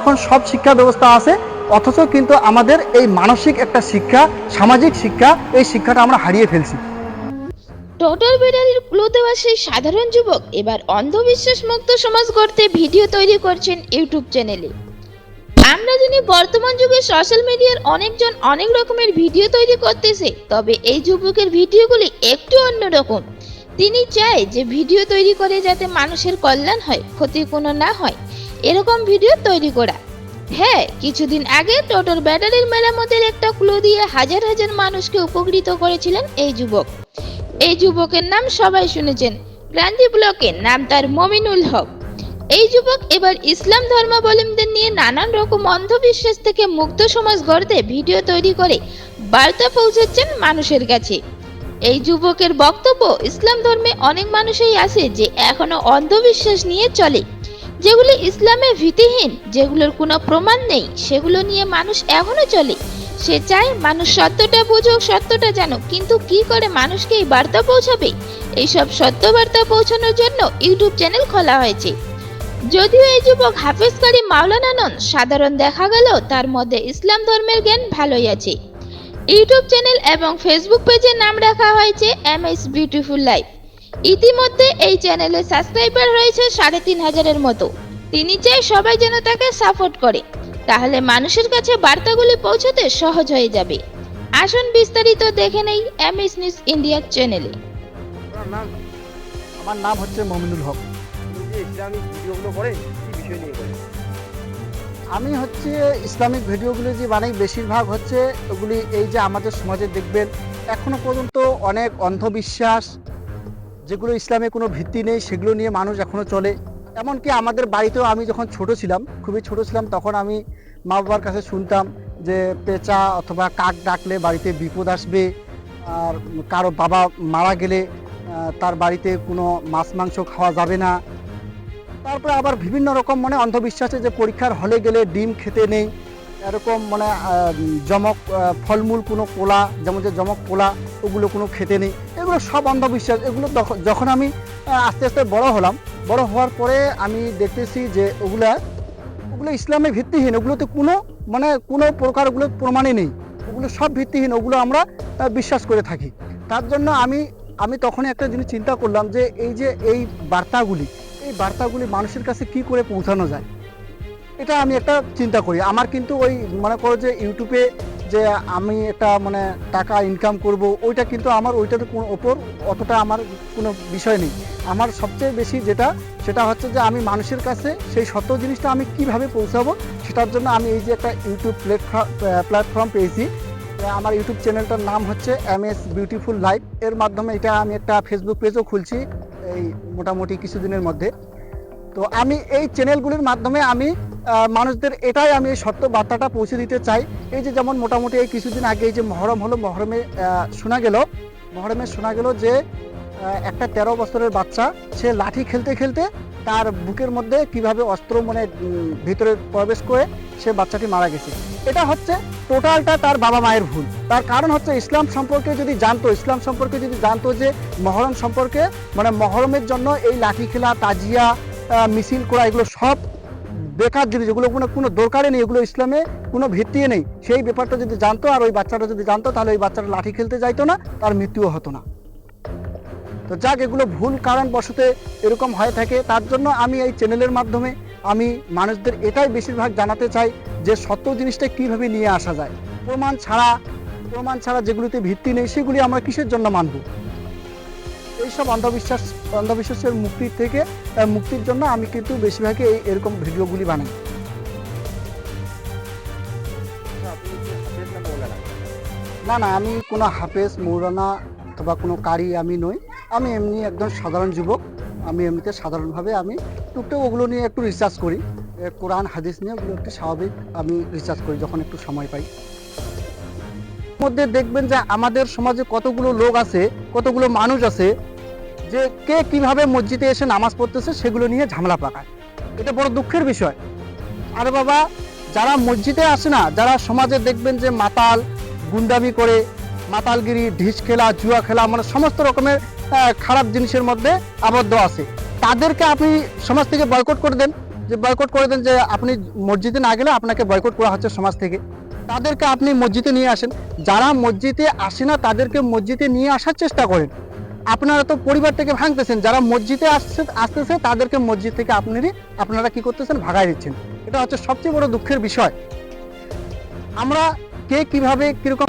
এখন সব শিক্ষা ব্যবস্থা আছে, অথচ কিন্তু আমাদের এই মানসিক একটা শিক্ষা, সামাজিক শিক্ষা, এই শিক্ষাটা আমরা হারিয়ে ফেলছি। টোটাল বিড়ালির ক্লু সেই সাধারণ যুবক এবার অন্ধবিশ্বাস মুক্ত সমাজ গড়তে ভিডিও তৈরি করছেন ইউটিউব চ্যানেলে। আমরা জানি বর্তমান যুগে সোশ্যাল মিডিয়ার অনেকজন অনেক রকমের ভিডিও তৈরি করতেছে, তবে এই যুবকের ভিডিওগুলি একটু অন্যরকম তিনি চায় যে ভিডিও তৈরি করে যাতে মানুষের কল্যাণ হয় ক্ষতি কোনো না হয়। এরকম ভিডিও তৈরি করা। হ্যাঁ কিছুদিন আগে টোটোর ব্যাটারির মেরামতের একটা ক্লু দিয়ে হাজার হাজার মানুষকে উপকৃত করেছিলেন এই যুবক। এই যুবকের নাম সবাই শুনেছেন। ক্রান্তি ব্লকের নাম তার মমিনুল হক। এই যুবক এবার ইসলাম ধর্মাবলম্বীদের নিয়ে নানান রকম অন্ধবিশ্বাস থেকে মুক্ত সমাজ গড়তে ভিডিও তৈরি করে বার্তা পৌঁছাচ্ছেন মানুষের কাছে। এই যুবকের বক্তব্য ইসলাম ধর্মে অনেক মানুষই আছে যে এখনও অন্ধবিশ্বাস নিয়ে চলে। যেগুলো ইসলামে ভীতিহীন, যেগুলোর কোনো প্রমাণ নেই, সেগুলো নিয়ে মানুষ এখনও চলে। সে চায় মানুষ সত্যটা বুঝুক, সত্যটা জানুক, কিন্তু কি করে মানুষকে এই বার্তা পৌঁছাবে? এইসব সত্য বার্তা পৌঁছানোর জন্য ইউটিউব চ্যানেল খোলা হয়েছে। যদিও এই যুবক হাফেজ কারি মাওলানা নন, সাধারণ দেখা গেল, তার মধ্যে ইসলাম ধর্মের জ্ঞান ভালোই আছে। ইউটিউব চ্যানেল এবং ফেসবুক পেজের নাম রাখা হয়েছে এম এস বিউটিফুল লাইফ। ইতিমধ্যে এই চ্যানেলে সাবস্ক্রাইবার রয়েছে সাড়ে তিন হাজারের মতো। তিনি চাই সবাই যেন তাকে সাপোর্ট করে। তাহলে মানুষের কাছে বার্তাগুলি পৌঁছতে সহজ হয়ে যাবে। আসুন বিস্তারিত দেখে নেই এম এস নিউজ ইন্ডিয়ার চ্যানেলে। আমার নাম হচ্ছে মমিনুল হক। ইসলামিক ভিডিওগুলো করেন কি বিষয় নিয়ে আমি হচ্ছে ইসলামিক ভিডিওগুলি যে বানাই, বেশিরভাগ হচ্ছে ওগুলি এই যে আমাদের সমাজে দেখবেন, এখনও পর্যন্ত অনেক অন্ধবিশ্বাস যেগুলো ইসলামে কোনো ভিত্তি নেই, সেগুলো নিয়ে মানুষ এখনও চলে। এমনকি আমাদের বাড়িতেও আমি যখন ছোট ছিলাম, খুবই ছোট ছিলাম, তখন আমি মা বাবার কাছে শুনতাম যে পেঁচা অথবা কাক ডাকলে বাড়িতে বিপদ আসবে, আর কারও বাবা মারা গেলে তার বাড়িতে কোনো মাছ, মাংস খাওয়া যাবে না। তারপরে আবার বিভিন্ন রকম মানে অন্ধবিশ্বাসে যে পরীক্ষার হলে গেলে ডিম খেতে নেই। এরকম মানে জমক ফলমূল কোনো কোলা, যেমন যে জমক কোলা, ওগুলো কোনো খেতে নেই। এগুলো সব অন্ধবিশ্বাস, এগুলো যখন আমি আস্তে আস্তে বড় হলাম, বড় হওয়ার পরে আমি দেখতেছি যে ওগুলা, ওগুলো ইসলামে ভিত্তিহীন, ওগুলোতে কোনো মানে কোনো প্রকার ওগুলো প্রমাণই নেই। ওগুলো সব ভিত্তিহীন, ওগুলো আমরা বিশ্বাস করে থাকি। তার জন্য আমি আমি তখনই একটা জিনিস চিন্তা করলাম যে এই যে এই বার্তাগুলি এই বার্তাগুলি মানুষের কাছে কি করে পৌঁছানো যায়? এটা আমি একটা চিন্তা করি। আমার কিন্তু ওই, মনে করো যে ইউটিউবে যে আমি একটা মানে টাকা ইনকাম করব, ওইটা কিন্তু আমার, ওইটাতে কোনো ওপর অতটা আমার কোনো বিষয় নেই। আমার সবচেয়ে বেশি যেটা, সেটা হচ্ছে যে আমি মানুষের কাছে সেই সত্য জিনিসটা আমি কীভাবে পৌঁছাবো, সেটার জন্য আমি এই যে একটা ইউটিউব প্ল্যাটফর্ম প্ল্যাটফর্ম পেয়েছি। আমার ইউটিউব চ্যানেলটার নাম হচ্ছে এম এস বিউটিফুল লাইফ এর মাধ্যমে এটা আমি একটা ফেসবুক পেজও খুলছি এই মোটামুটি কিছুদিনের মধ্যে। তো আমি এই চ্যানেলগুলির মাধ্যমে আমি মানুষদের এটাই আমি এই সত্য বার্তাটা পৌঁছে দিতে চাই। এই যে যেমন মোটামুটি এই কিছুদিন আগে এই যে মহরম হলো, মহরমে শোনা গেল, মহরমে শোনা গেল যে একটা তেরো বছরের বাচ্চা, সে লাঠি খেলতে খেলতে তার বুকের মধ্যে কীভাবে অস্ত্র মানে ভিতরে প্রবেশ করে সে বাচ্চাটি মারা গেছে। এটা হচ্ছে টোটালটা তার বাবা মায়ের ভুল। তার কারণ হচ্ছে ইসলাম সম্পর্কে যদি জানতো, ইসলাম সম্পর্কে যদি জানতো যে মহরম সম্পর্কে মানে মহরমের জন্য এই লাঠি খেলা, তাজিয়া মিছিল করা, এগুলো সব বেকার জিনিস, এগুলো কোনো কোনো দরকারই নেই, এগুলো ইসলামে কোনো ভিত্তি নেই। সেই ব্যাপারটা যদি জানতো আর ওই বাচ্চাটা যদি জানতো, তাহলে ওই বাচ্চাটা লাঠি খেলতে যাইতো না, তার মৃত্যুও হতো না। তো যাক, এগুলো ভুল কারণবশতে এরকম হয়ে থাকে। তার জন্য আমি এই চ্যানেলের মাধ্যমে আমি মানুষদের এটাই বেশিরভাগ জানাতে চাই যে সত্য জিনিসটা কীভাবে নিয়ে আসা যায়। প্রমাণ ছাড়া প্রমাণ ছাড়া যেগুলিতে ভিত্তি নেই, সেগুলি আমরা কিসের জন্য মানব? এইসব অন্ধবিশ্বাস, অন্ধবিশ্বাসের মুক্তির থেকে মুক্তির জন্য আমি কিন্তু বেশিরভাগই এই এরকম ভিডিওগুলি বানাই। না না, আমি কোনো হাফেজ, মৌলানা অথবা কোনো কারি আমি নই। আমি এমনি একদম সাধারণ যুবক। আমি এমনিতে সাধারণভাবে আমি টুকটাক ওগুলো নিয়ে একটু রিসার্চ করি। কোরআন, হাদিস নিয়ে ওগুলো একটু স্বাভাবিক আমি রিসার্চ করি যখন একটু সময় পাই। মধ্যে দেখবেন যে আমাদের সমাজে কতগুলো লোক আছে, কতগুলো মানুষ আছে যে কে কীভাবে মসজিদে এসে নামাজ পড়তেছে সেগুলো নিয়ে ঝামেলা পাকায়। এটা বড় দুঃখের বিষয়। আরে বাবা, যারা মসজিদে আসে না, যারা সমাজে দেখবেন যে মাতাল গুন্ডামি করে, মাতালগিরি, ঢিস খেলা, জুয়া খেলা মানে সমস্ত রকমের খারাপ জিনিসের মধ্যে আবদ্ধ আছে। তাদেরকে আপনি সমাজ থেকে বয়কট করে দেন। যে বয়কট করে দেন যে আপনি মসজিদে না গেলে আপনাকে বয়কট করা হচ্ছে সমাজ থেকে। তাদেরকে আপনি মসজিদে নিয়ে আসেন। যারা মসজিদে আসে না, তাদেরকে মসজিদে নিয়ে আসার চেষ্টা করেন। আপনারা তো পরিবার থেকে ভাঙতেছেন, যারা মসজিদে আসছে, আসতেছে, তাদেরকে মসজিদ থেকে আপনারই, আপনারা কি করতেছেন? ভাগাই দিচ্ছেন। এটা হচ্ছে সবচেয়ে বড় দুঃখের বিষয়। আমরা কে কীভাবে, কীরকম